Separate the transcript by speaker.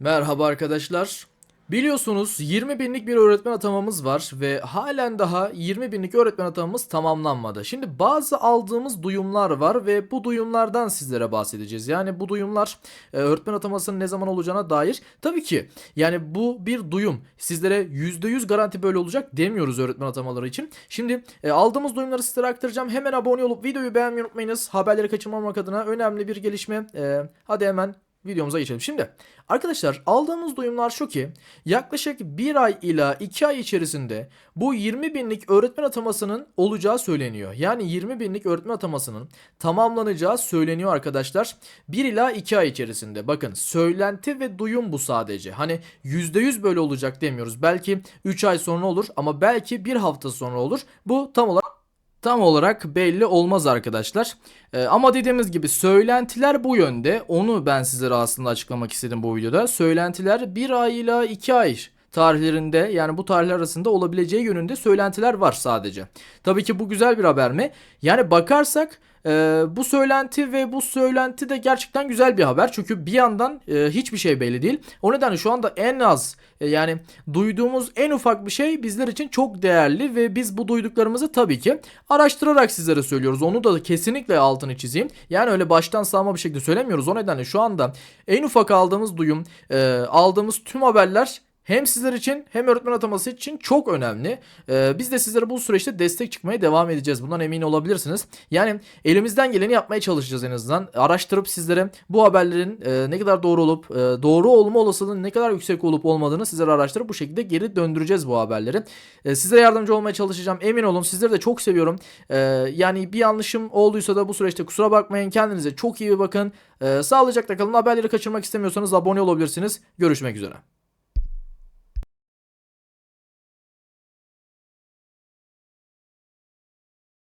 Speaker 1: Merhaba arkadaşlar. Biliyorsunuz 20 binlik bir öğretmen atamamız var ve halen daha 20 binlik öğretmen atamamız tamamlanmadı. Şimdi bazı aldığımız duyumlar var ve bu duyumlardan sizlere bahsedeceğiz. Yani bu duyumlar e, öğretmen atamasının ne zaman olacağına dair. Tabii ki yani bu bir duyum. Sizlere %100 garanti böyle olacak demiyoruz öğretmen atamaları için. Şimdi e, aldığımız duyumları sizlere aktaracağım. Hemen abone olup videoyu beğenmeyi unutmayınız. Haberleri kaçırmamak adına önemli bir gelişme. E, hadi hemen videomuza geçelim. Şimdi arkadaşlar aldığımız duyumlar şu ki yaklaşık 1 ay ila 2 ay içerisinde bu 20 binlik öğretmen atamasının olacağı söyleniyor. Yani 20 binlik öğretmen atamasının tamamlanacağı söyleniyor arkadaşlar. 1 ila 2 ay içerisinde. Bakın söylenti ve duyum bu sadece. Hani %100 böyle olacak demiyoruz. Belki 3 ay sonra olur ama belki 1 hafta sonra olur. Bu tam olarak tam olarak belli olmaz arkadaşlar. Ee, ama dediğimiz gibi söylentiler bu yönde. Onu ben sizlere aslında açıklamak istedim bu videoda. Söylentiler 1 ay ile 2 ay tarihlerinde yani bu tarihler arasında olabileceği yönünde söylentiler var sadece. Tabii ki bu güzel bir haber mi? Yani bakarsak e, bu söylenti ve bu söylenti de gerçekten güzel bir haber. Çünkü bir yandan e, hiçbir şey belli değil. O nedenle şu anda en az e, yani duyduğumuz en ufak bir şey bizler için çok değerli ve biz bu duyduklarımızı tabii ki araştırarak sizlere söylüyoruz. Onu da kesinlikle altını çizeyim. Yani öyle baştan sağma bir şekilde söylemiyoruz. O nedenle şu anda en ufak aldığımız duyum, e, aldığımız tüm haberler hem sizler için hem öğretmen ataması için çok önemli. Ee, biz de sizlere bu süreçte destek çıkmaya devam edeceğiz. Bundan emin olabilirsiniz. Yani elimizden geleni yapmaya çalışacağız en azından. Araştırıp sizlere bu haberlerin e, ne kadar doğru olup e, doğru olma olasılığının ne kadar yüksek olup olmadığını sizlere araştırıp bu şekilde geri döndüreceğiz bu haberleri. E, sizlere yardımcı olmaya çalışacağım. Emin olun sizleri de çok seviyorum. E, yani bir yanlışım olduysa da bu süreçte kusura bakmayın. Kendinize çok iyi bakın. E, sağlıcakla kalın. Haberleri kaçırmak istemiyorsanız abone olabilirsiniz. Görüşmek üzere.